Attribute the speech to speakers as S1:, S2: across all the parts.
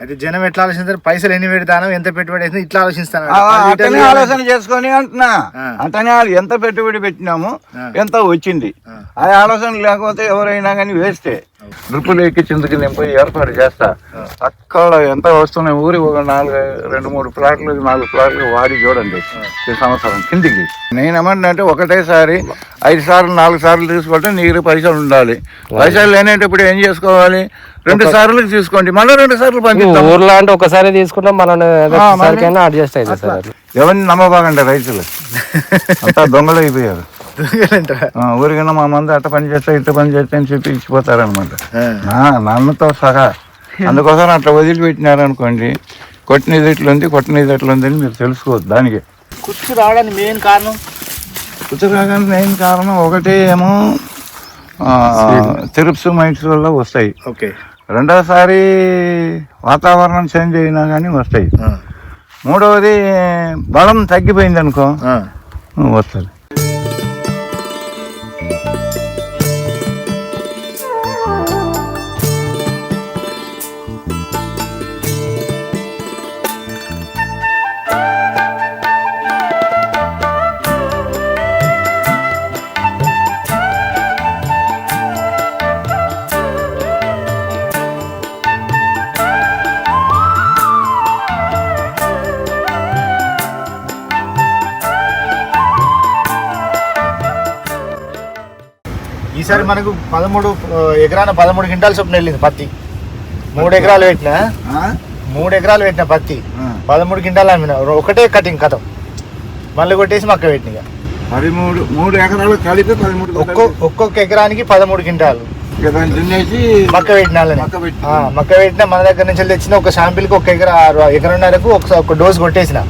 S1: అయితే జనం ఎట్లా ఆలోచిస్తారు? పైసలు ఎన్ని పెడతాను ఎంత పెట్టుబడి వేసినా ఇట్లా ఆలోచిస్తాను
S2: ఆ, అట్టనే ఆలోచన చేసుకొని అంటున్నా. అంటనే వాళ్ళు ఎంత పెట్టుబడి పెట్టినాము. ఎంత వచ్చింది?
S1: ఆ.
S2: ఆలోచన లేకపోతే ఎవరైనా కానీ వేస్తే డ్రిప్పులు ఎక్కించేందుకు నేను పోయి ఏర్పాటు చేస్తా. అక్కడ ఎంత వస్తున్నాయి ఊరి ఒక నాలుగు రెండు మూడు ప్లాట్లు నాలుగు ప్లాట్లు వాడి చూడండి. ఈ సంవత్సరం కిందికి. నేను ఏమంటే ఒకటేసారి ఐదు సార్లు నాలుగు సార్లు తీసుకుంటే నీరు పైసలు ఉండాలి. పైసలు లేనేటప్పుడు ఏం చేసుకోవాలి? రెండు సార్లు తీసుకోండి మళ్ళీ రెండు సార్లు పంపిస్తాం
S3: ఊర్లో అంటే ఒకసారి తీసుకుంటాం మనం అడ్జస్ట్ అవుతుంది సార్.
S2: ఎవరిని నమ్మబాగండి రైతులు. అంతా దొంగలు అయిపోయారు. ఊరికైనా మా మంది అట్ట పని చేస్తా ఇట్ట పని చేస్తా అని చెప్పి ఇచ్చిపోతారనమాట నన్నతో సహా. అందుకోసం అట్లా వదిలిపెట్టినారు అనుకోండి కొట్టినది ఎట్లుంది కొట్టినది ఎట్లుంది అని మీరు తెలుసుకోవద్దు దానికి.
S1: కుర్చీ రావడానికి మెయిన్ కారణం?
S2: ఉత్తరాఖండ్ మెయిన్ కారణం ఒకటి ఏమో తిరుప్స్ మైట్స్ వల్ల వస్తాయి.
S1: ఓకే.
S2: రెండోసారి వాతావరణం చేంజ్ అయినా కానీ వస్తాయి. మూడవది బలం తగ్గిపోయింది అనుకో వస్తుంది.
S1: ఈసారి మనకు పదమూడు ఎకరాన పదమూడు క్వింటాలు చొప్పున వెళ్ళింది పత్తి. మూడు ఎకరాలు పెట్టిన? మూడు ఎకరాలు పెట్టిన పత్తి. పదమూడు క్వింటాలు అమ్మిన. ఒకటే కటింగ్ కథం. మళ్ళీ కొట్టేసి మక్క పెట్టిన.
S2: పదిమూడు మూడు ఎకరాలు కలిపి పదమూడు
S1: ఒక్కో ఒక్కొక్క ఎకరానికి పదమూడు క్వింటాలు. మక్క పెట్టిన.
S2: మక్క
S1: పెట్టిన. మన దగ్గర నుంచి తెచ్చిన ఒక శాంపిల్కి ఒక ఎకరా ఎకరన్నరకు ఒకసారి ఒక డోస్ కొట్టేసిన.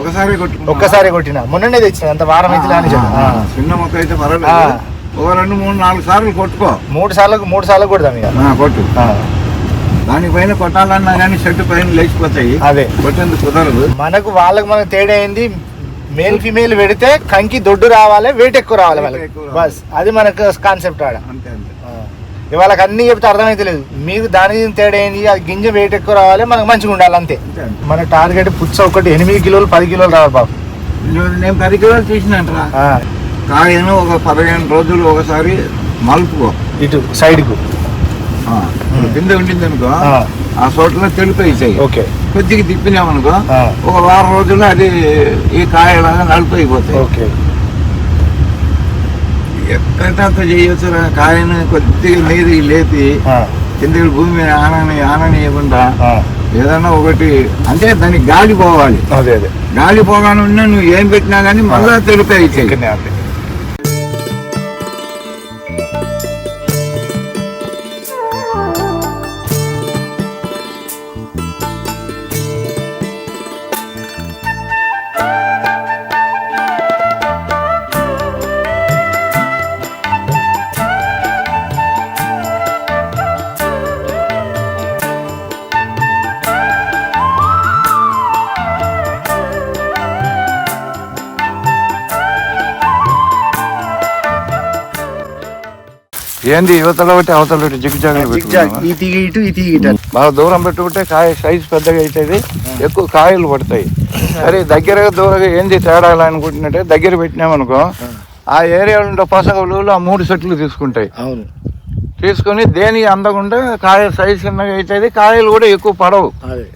S2: ఒకసారి కొట్టు
S1: ఒక్కసారి కొట్టిన. మొన్ననే తెచ్చిన. అంత వారం అయితే.
S2: చిన్న మొక్క అయితే ఒక రెండు మూడు నాలుగు సార్లు కొట్టుకో.
S1: మూడు సార్లు మూడు సార్లు కొడదాం ఇక.
S2: కొట్టు. దానిపైన కొట్టాలన్నా కానీ చెట్టు పైన లేచిపోతాయి.
S1: అదే.
S2: కొట్టేందుకు కుదరదు.
S1: మనకు వాళ్ళకి మనకు తేడా ఏంది? మేల్ ఫీమేల్ పెడితే కంకి దొడ్డు రావాలి వెయిట్ ఎక్కువ రావాలి వాళ్ళకి. బస్. అది మనకు కాన్సెప్ట్ ఆడ.
S2: అంతే అంతే.
S1: వాళ్ళకి అన్ని చెప్తే అర్థమైతే లేదు. మీకు దాని తేడా ఏంది? అది గింజ వెయిట్ ఎక్కువ రావాలి మనకు మంచిగా ఉండాలి అంతే. మన టార్గెట్ పుచ్చ ఒకటి ఎనిమిది కిలోలు పది కిలోలు రావాలి బాబు.
S2: నేను- పది కిలోలు తీసినట్రా కాయను ఒక పదిహేను రోజులు ఒకసారి మలుపుకో.
S1: ఇటు సైడ్కు
S2: ఆ, ఇప్పుడు కింద ఉండింది అనుకో
S1: ఆ.
S2: చోట్ల తెలుపు అవుతాయి
S1: ఓకే.
S2: కొద్దిగా తిప్పినామనుకో. ఒక వారం రోజుల్లో అది ఈ కాయలాగా నలుపు అయిపోతాయి.
S1: ఓకే.
S2: ఎక్కడంత చేయొచ్చు కాయను కొద్దిగా నీరు లేపి
S1: ఆ,
S2: కింద భూమి ఆనని ఆననీయకుండా. ఏదైనా ఒకటి అంటే దానికి గాలి పోవాలి.
S1: అదే అదే.
S2: గాలి పోగానే ఉన్నా నువ్వు ఏం పెట్టినా కానీ మళ్ళా తెలుపు అవుతాయి ఏంది యువతల ఒకటి అవతల ఒకటి
S1: జిగ్జాగ్. తీగ ఇటు
S2: బాగా దూరం పెట్టుకుంటే కాయ సైజు పెద్దగా అవుతుంది ఎక్కువ కాయలు పడతాయి. సరే దగ్గర దూరంగా ఏంది తేడా అనుకుంటున్నట్టే దగ్గర పెట్టినామనుకో ఆ ఏరియాలో ఉండే పసగలు ఆ మూడు సెట్లు తీసుకుంటాయి.
S1: అవును.
S2: తీసుకొని దేనికి అందకుండా కాయ సైజు చిన్నగా అవుతుంది కాయలు కూడా ఎక్కువ పడవు.
S1: అదే.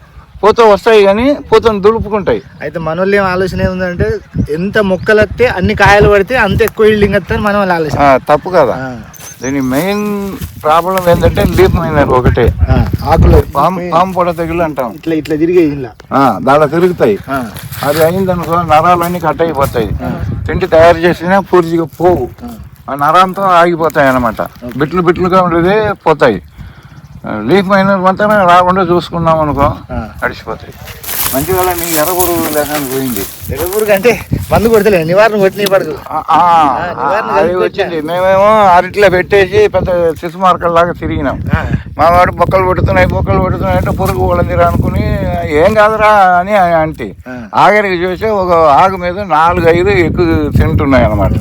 S2: పూత వస్తాయి కానీ పూతను దులుపుకుంటాయి.
S1: అయితే మన వాళ్ళు ఏం ఆలోచన ఏముందంటే ఎంత మొక్కలు వస్తే అన్ని కాయలు పడితే అంత ఎక్కువ ఇల్డింగ్ వస్తుంది మన వాళ్ళ ఆలోచన
S2: తప్పు కదా. దీని మెయిన్ ప్రాబ్లం ఏంటంటే లీప్ మైనర్ ఒకటే.
S1: ఆకులు
S2: పాము పాము పొడ తెగులు అంటాం.
S1: ఇట్లా ఇట్లా తిరిగే
S2: దాంట్లో తిరుగుతాయి. అది అయిందనుకో నరాలన్నీ కట్ అయిపోతాయి. తిండి తయారు చేసినా పూర్తిగా పోవు. ఆ. నరంతో ఆగిపోతాయి అన్నమాట. బిట్లు బిట్లుగా ఉండేది పోతాయి. లీఫ్ మైనర్ మొత్తం రాకుండా చూసుకున్నాం అనుకో అడిచిపోతాయి మంచిగా నీ ఎర్రగుడు లేకుండా పోయింది.
S1: ఎరువురు కంటే మందు కొడతలే నివారణ కొట్టిన పడదు
S2: వచ్చింది. మేమేమో అరటిలో పెట్టేసి పెద్ద శిశు మార్కల్ లాగా తిరిగినాం. మా వాడు బొక్కలు పెడుతున్నాయి బొక్కలు పెడుతున్నాయి అంటే పురుగు వాళ్ళదిరా అనుకుని ఏం కాదురా అని అంటే. ఆఖరికి చూసి ఒక ఆకు మీద నాలుగు ఐదు ఎక్కువ తింటున్నాయి అన్నమాట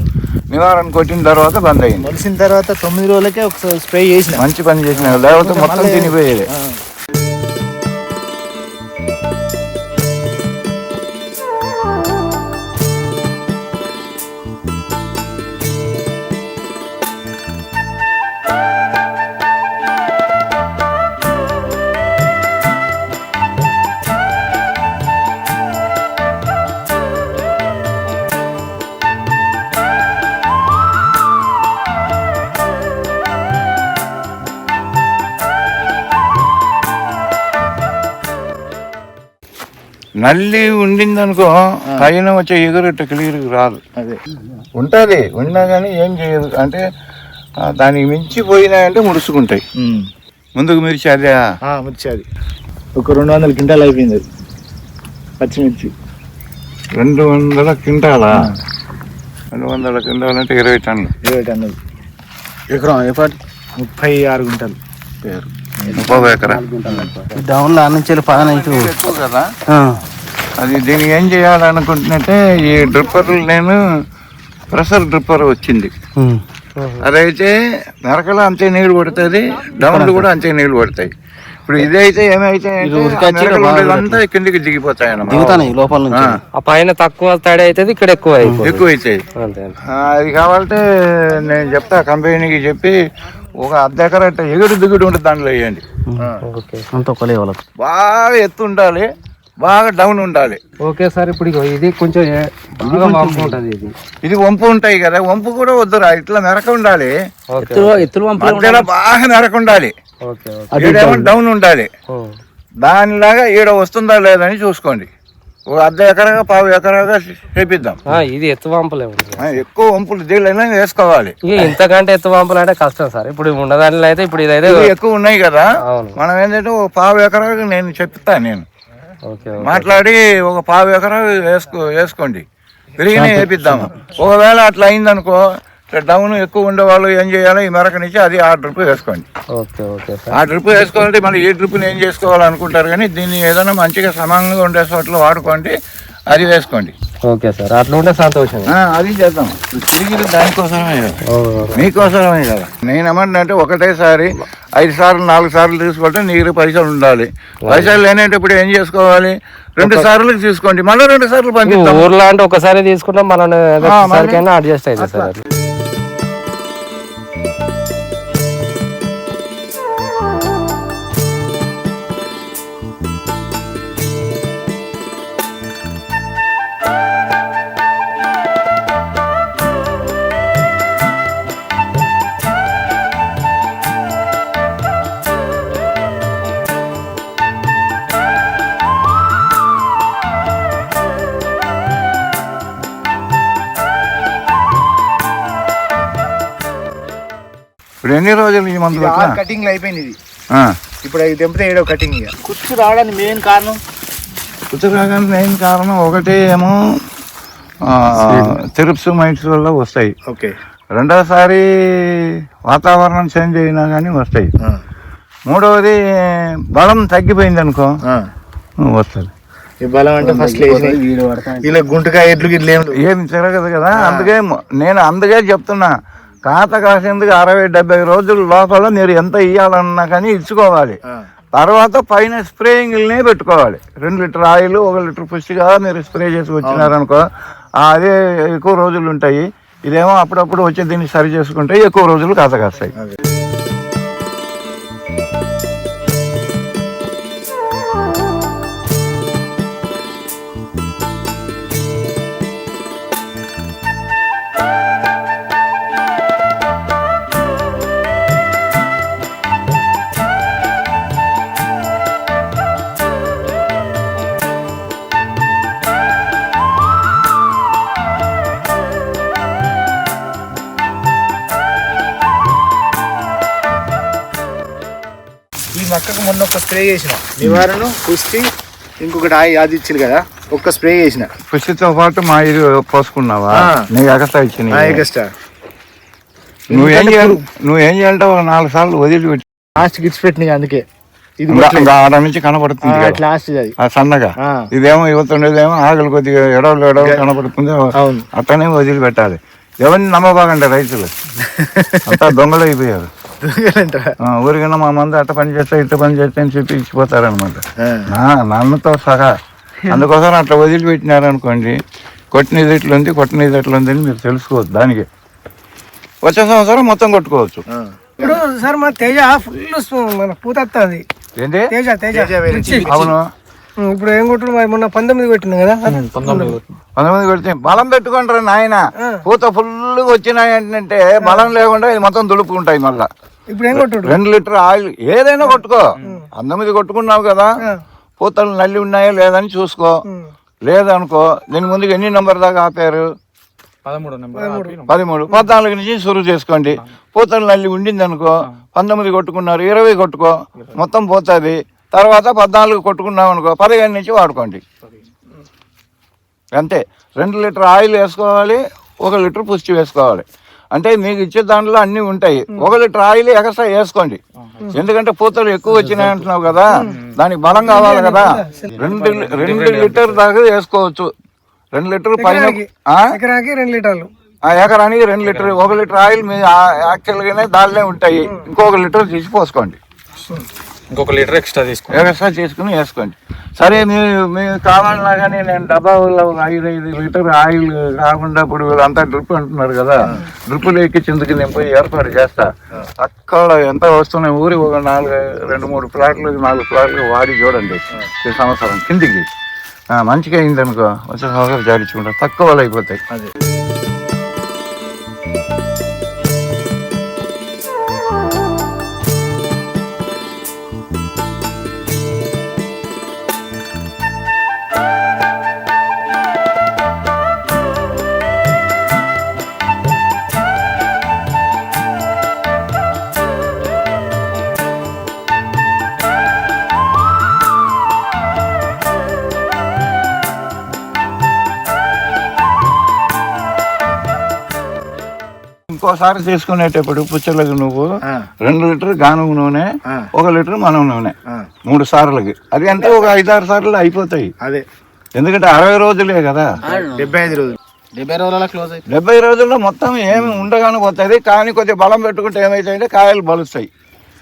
S2: నివారణ కొట్టిన తర్వాత బంద్ అయింది
S1: మొలిసిన తర్వాత తొమ్మిది రోజులకే ఒకసారి స్ప్రే చేసిన.
S2: మంచి పని చేసిన లేకపోతే మొత్తం తినిపోయేది. నల్లి ఉండింది అనుకో పైన వచ్చే ఎగురట్టు క్లియర్ రాదు.
S1: అదే.
S2: ఉంటుంది. ఉన్నా కానీ ఏం చేయదు. అంటే దానికి మించి పోయినాయంటే ముడుచుకుంటాయి. ముందుకు మిర్చి అదే
S1: ఆ, మిర్చి అది ఒక రెండు వందల క్వింటాల్ అయిపోయింది అది. పచ్చిమిర్చి.
S2: రెండు వందల క్వింటాలా? రెండు వందల క్వింటాల్ అంటే ఇరవై టన్నులు.
S1: ఇరవై టన్నులు.
S3: ఎకరం ఎప్పటి
S1: ముప్పై ఆరు గుంటలు
S2: పేరు. ముప్పై ఎకరా?
S3: డౌన్లో నుంచి పదన
S2: ఎక్కువ కదా? అది దీనికి ఏం చేయాలనుకుంటున్నట్టే ఈ డ్రిప్పర్ నేను ప్రెషర్ డ్రిప్పర్ వచ్చింది. అదైతే మెరకలు అంతే నీళ్ళు పడుతుంది డౌన్లు కూడా అంతే నీళ్ళు పడతాయి ఇప్పుడు ఇదైతే ఏమైతే అంతా కిందికి దిగిపోతాయి అన్నమాట.
S3: లోపల
S2: ఆ,
S3: ఆ పైన తక్కువ తడి అవుతుంది ఇక్కడ ఎక్కువ
S2: ఎక్కువ అవుతాయి అది కావాలంటే నేను చెప్తా కంపెనీకి చెప్పి ఒక అర్ధ ఎకర ఎగుడు దిగుడు ఉంటుంది దాంట్లో వేయండి. బాగా ఎత్తు ఉండాలి. బాగా డౌన్ ఉండాలి.
S3: ఓకే సార్ ఇప్పుడు ఇది కొంచెం ఉంటుంది ఇది.
S2: ఇది వంపు ఉంటాయి కదా వంపు కూడా వద్దురా ఇట్లా మెరక ఉండాలి. మధ్యలో బాగా మెరక ఉండాలి.
S3: Okay okay.
S2: ఈడేమో డౌన్. ఉండాలి.
S3: ఓ.
S2: దానిలాగా ఈడ వస్తుందా లేదని చూసుకోండి. అర్ధ ఎకరగా పావు ఎకరగా చేపిద్దాం.
S3: ఆ, ఇది ఎత్తు వంపలే
S2: ఎక్కువ వంపులు దీళ్ళైనా వేసుకోవాలి.
S3: ఇంతకంటే ఎత్తు వంపలు అంటే కష్టం సార్. ఇప్పుడు ఉన్నదానిలో అయితే ఇప్పుడు ఇదైతే
S2: ఎక్కువ ఉన్నాయి కదా. మనం ఏంటంటే పావు ఎకరాకు నేను చెప్తా నేను. మాట్లాడి ఒక పావు ఎకరా వేసుకో వేసుకోండి. విరిగినే వేపిద్దాము ఒకవేళ అట్లా అయిందనుకో డౌన్ ఎక్కువ ఉండేవాళ్ళు ఏం చేయాలో? ఈ మెరకనిచ్చి అది ఆ డ్రిప్ వేసుకోండి.
S3: Okay okay sir.
S2: ఆ డ్రిప్ వేసుకోవాలంటే మళ్ళీ ఈ డ్రిప్ని ఏం చేసుకోవాలనుకుంటారు? కానీ దీన్ని ఏదైనా మంచిగా సమానంగా ఉండే చోట్ల వాడుకోండి. అది వేసుకోండి.
S3: Okay sir. అట్లా ఉంటే సంతోషం
S2: అది చేద్దాం. తిరిగి దానికోసమే. మీకోసమే కదా. నేను ఏమంటే ఒకటేసారి ఐదు సార్లు నాలుగు సార్లు తీసుకుంటే నీరు పైసలు ఉండాలి. పైసలు లేనేటప్పుడు ఏం చేసుకోవాలి? రెండు సార్లు తీసుకోండి. మళ్ళీ రెండు సార్లు పంపిస్తాం
S3: ఊర్లో అంటే ఒకసారి తీసుకుంటాం మనం అడ్జస్ట్ అవుతుంది సార్
S2: ఎన్ని రోజులు ఈ మందు?
S1: కటింగ్లు అయిపోయింది ఇది.
S2: ఆ.
S1: ఇప్పుడు అది తెంపితే ఏడో కటింగ్ ఇక. కుచ్చు రావడానికి మెయిన్ కారణం?
S2: ఉత్తరాఖండ్ మెయిన్ కారణం ఒకటి ఏమో తిరుప్స్ మైట్స్ వల్ల వస్తాయి.
S1: ఓకే.
S2: రెండోసారి వాతావరణం చేంజ్ అయినా కానీ వస్తాయి. మూడవది బలం తగ్గిపోయింది అనుకో వస్తుంది.
S1: ఈ బలం అంటే ఫస్ట్ ఇలా గుంటకాయ ఎడ్లు గిట్ల ఏం
S2: తిరగదు కదా అందుకే నేను అందుకే చెప్తున్నా. కాత కాసేందుకు అరవై డెబ్బై రోజుల లోపల మీరు ఎంత ఇవ్వాలన్నా కానీ ఇచ్చుకోవాలి. తర్వాత పైన స్ప్రేయింగ్లనే పెట్టుకోవాలి. రెండు లీటర్ ఆయిల్ ఒక లీటర్ పుష్టిగా మీరు స్ప్రే చేసి వచ్చినారనుకో అదే ఎక్కువ రోజులు ఉంటాయి. ఇదేమో అప్పుడప్పుడు వచ్చి దీన్ని సరి చేసుకుంటే ఎక్కువ రోజులు కాత కాస్తాయి
S1: స్ప్రే చేసిన. నివారణ పుష్టి ఇంకొకటి ఆయి అది ఇచ్చింది కదా ఒక్క స్ప్రే చేసిన.
S2: పుష్టితో పాటు మా ఇది పోసుకున్నావా. నీకు ఎగస్ట్రా ఇచ్చింది
S1: ఎక్స్ట్రా
S2: నువ్వేం చేయాలి? నువ్వేం చేయాలంటే ఒక నాలుగు సార్లు వదిలిపెట్టి.
S1: లాస్ట్ గిట్స్ పెట్టినాయి అందుకే. ఇది
S2: ఆడ నుంచి కనపడుతుంది కదా.
S1: లాస్ట్ అది.
S2: ఆ సన్నగా. ఇదేమో ఇవ్వతుండేదేమో ఆకలి కొద్దిగా ఎడవలు ఎడవలు కనపడుతుంది.
S1: అవును.
S2: అట్టనే వదిలిపెట్టాలి. ఎవరిని నమ్మబాగండి రైతులు. అంతా దొంగలు అయిపోయారు ఊరికన్నా మా మంది అట్ట పని చేస్తే ఇట్ట పని చేస్తే అని చెప్పి ఇచ్చిపోతారనమాట నాన్నతో సహా. అందుకోసం అట్లా వదిలిపెట్టినారనుకోండి కొట్టినది ఇట్లుంది కొట్టినది ఎట్లుంది అని మీరు తెలుసుకోవచ్చు దానికి. వచ్చే సంవత్సరం మొత్తం కొట్టుకోవచ్చు.
S4: ఇప్పుడు సార్ మన తేజ ఫుల్ మన పూత వస్తుంది
S2: ఏంటి?
S4: తేజ తేజ.
S1: తేజ వేరే
S4: మిర్చి.
S2: అవును.
S4: ఇప్పుడు ఏం కొట్టుడు మరి మొన్న పంతొమ్మిది పెట్టింది కదా?
S2: కొంతమంది పెడితే బలం పెట్టుకుంటారు నాయన. పూత ఫుల్గా వచ్చినాయి ఏంటంటే బలం లేకుండా ఇది మొత్తం దులుపుకుంటాయి మళ్ళా.
S4: ఇప్పుడు ఏం కొట్టుడు?
S2: రెండు లీటర్ ఆయిల్ ఏదైనా కొట్టుకో. పంతొమ్మిది కొట్టుకున్నావు కదా. పూతలు నల్లి ఉన్నాయో లేదని చూసుకో. లేదనుకో దీని ముందుకు ఎన్ని నెంబర్ దాకా ఆపారు? పదమూడు పద్నాలుగు నుంచి సురువు చేసుకోండి. పూతలు నల్లి ఉండింది అనుకో పంతొమ్మిది కొట్టుకున్నారు ఇరవై కొట్టుకో. మొత్తం పోతుంది. తర్వాత పద్నాలుగు కొట్టుకున్నాం అనుకో పదిహేను నుంచి వాడుకోండి. అంతే. రెండు లీటర్ ఆయిల్ వేసుకోవాలి ఒక లీటర్ పుష్టి వేసుకోవాలి. అంటే మీకు ఇచ్చే దాంట్లో అన్నీ ఉంటాయి. ఒక లీటర్ ఆయిల్ ఎక్స్ట్రా వేసుకోండి. ఎందుకంటే పూతలు ఎక్కువ వచ్చినాయి అంటున్నావు కదా దానికి బలం కావాలి కదా. రెండు రెండు లీటర్ దాకా వేసుకోవచ్చు. రెండు లీటర్ పైన
S4: రెండు లీటర్లు.
S2: ఆ ఎకరానికి రెండు లీటర్ ఒక లీటర్ ఆయిల్ మీ యాక్చువల్గానే దానిలో ఉంటాయి. ఇంకొక లీటర్ తీసి పోసుకోండి.
S5: ఇంకొక లీటర్ ఎక్స్ట్రా తీసుకో
S2: ఎక్స్ట్రా చేసుకుని వేసుకోండి. సరే మీరు మీకు కావాలన్నా కానీ నేను డబ్బాలో ఐదు ఐదు లీటర్ ఆయిల్ కాకుండా ఇప్పుడు అంతా డ్రిప్ అంటున్నారు కదా డ్రిప్పులు ఎక్కించేందుకు నేను పోయి ఏర్పాటు చేస్తా. అక్కడ ఎంత వస్తున్నాయి? ఊరి ఒక నాలుగు రెండు మూడు ప్లాట్లు నాలుగు ప్లాట్లు వాడి చూడండి. ఈ సంవత్సరం కిందికి. మంచిగా అయింది అనుకో వచ్చే సంవత్సరం జాడించుకుంటా తక్కువ వాళ్ళు అయిపోతాయి. ఇంకోసారి తీసుకునేటప్పుడు పుచ్చలకు నువ్వు రెండు లీటర్ గానుగ నూనె. ఒక లీటర్ మనం నూనె. మూడు సార్లకి. అది అంటే ఒక ఐదారు సార్లు అయిపోతాయి.
S1: అదే.
S2: ఎందుకంటే అరవై రోజులే కదా.
S1: డెబ్బై ఐదు రోజులు.
S3: డెబ్బై రోజుల క్లోజ్
S2: డెబ్బై రోజుల్లో మొత్తం ఏమి ఉండగానే పోతుంది కానీ కొద్దిగా బలం పెట్టుకుంటే ఏమైతాయంటే కాయలు బలుస్తాయి.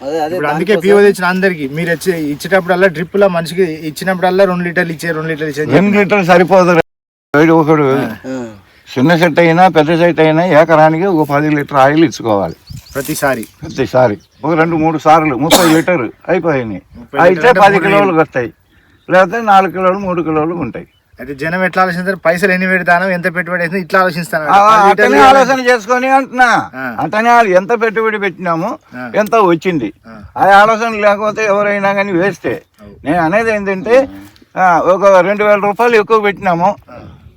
S3: అదే అదే
S1: ఇప్పుడు అందుకే పీఓ తెచ్చిన అందరికి మీరు వచ్చి ఇచ్చేటప్పుడల్లా డ్రిప్లో మనిషికి ఇచ్చినప్పుడల్లా రెండు లీటర్లు ఇచ్చే రెండు లీటర్లు ఇచ్చే
S2: రెండు లీటర్లు సరిపోదు రైతు ఒకడు. చిన్న సెట్ అయినా పెద్ద సెట్ అయినా ఏకరానికి ఒక పది లీటర్ ఆయిల్ ఇచ్చుకోవాలి.
S1: ప్రతిసారి.
S2: ప్రతిసారి. ఒక రెండు మూడు సార్లు ముప్పై లీటర్ అయిపోయినాయి. అయితే పది కిలోలు వస్తాయి. లేకపోతే నాలుగు కిలోలు మూడు కిలోలు ఉంటాయి.
S1: అయితే జనం ఎట్లా ఆలోచిస్తారు పైసలు ఎన్ని పెడతాను ఎంత పెట్టుబడి ఇట్లా ఆలోచిస్తాను
S2: అట్టనే ఆలోచన చేసుకొని అంటున్నా. వాళ్ళు ఎంత పెట్టుబడి పెట్టినాము. ఎంత వచ్చింది.
S1: ఆ.
S2: ఆలోచన లేకపోతే ఎవరైనా కానీ వేస్తే. నేను అనేది ఏంటంటే ఒక రెండు వేల రూపాయలు ఎక్కువ పెట్టినాము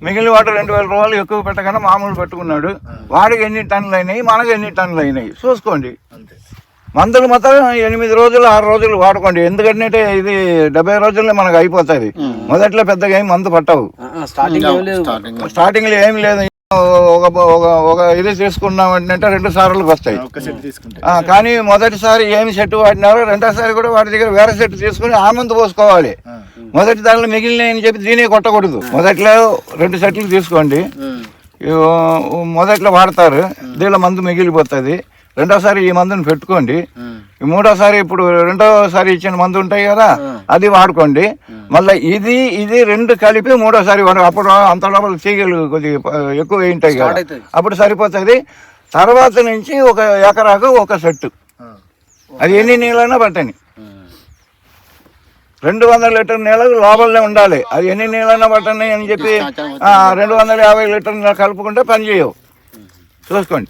S2: మిగిలిన వాటి రెండు వేల రూపాయలు ఎక్కువ పెట్టకుండా మామూలు పెట్టుకున్నాడు. వాడికి ఎన్ని టన్నులు అయినాయి మనకు ఎన్ని టన్నులు అయినాయి? చూసుకోండి.
S1: అంతే.
S2: మందులు మాత్రం ఎనిమిది రోజులు ఆరు రోజులు వాడుకోండి. ఎందుకంటే ఇది డెబ్బై రోజుల్లో మనకు అయిపోతుంది. మొదట్లో పెద్దగా ఏం మందు పట్టవు.
S3: స్టార్టింగ్
S2: స్టార్టింగ్లో ఏం లేదు. ఒక ఒక ఒక ఇది తీసుకున్నాం అంటే రెండు సార్లు వస్తాయి. కానీ మొదటిసారి ఏమి సెట్ వాడినారో రెండోసారి కూడా వాడి దగ్గర వేరే సెట్ తీసుకుని ఆ మందు పోసుకోవాలి. మొదటి దానిలో మిగిలినాయి అని చెప్పి దీనే కొట్టకూడదు. మొదట్లో రెండు సెట్లు తీసుకోండి. మొదట్లో వాడతారు. దీనిలో మందు మిగిలిపోతుంది. రెండోసారి ఈ మందుని పెట్టుకోండి. ఈ మూడోసారి ఇప్పుడు రెండోసారి ఇచ్చిన మందు ఉంటాయి కదా అది వాడుకోండి. మళ్ళీ ఇది ఇది రెండు కలిపి మూడోసారి వాడు అప్పుడు అంత లోపల తీగలు కొద్దిగా ఎక్కువ ఉంటాయి కదా. అప్పుడు సరిపోతుంది. తర్వాత నుంచి ఒక ఎకరాకు ఒక సెట్టు. అది ఎన్ని నీళ్ళైనా పట్టని. రెండు వందల లీటర్ నీళ్ళకు లోపలనే ఉండాలి. అది ఎన్ని నీళ్ళైనా పట్టని అని చెప్పి రెండు వందల యాభై లీటర్ నీళ్ళు కలుపుకుంటే పని చేయవు. చూసుకోండి.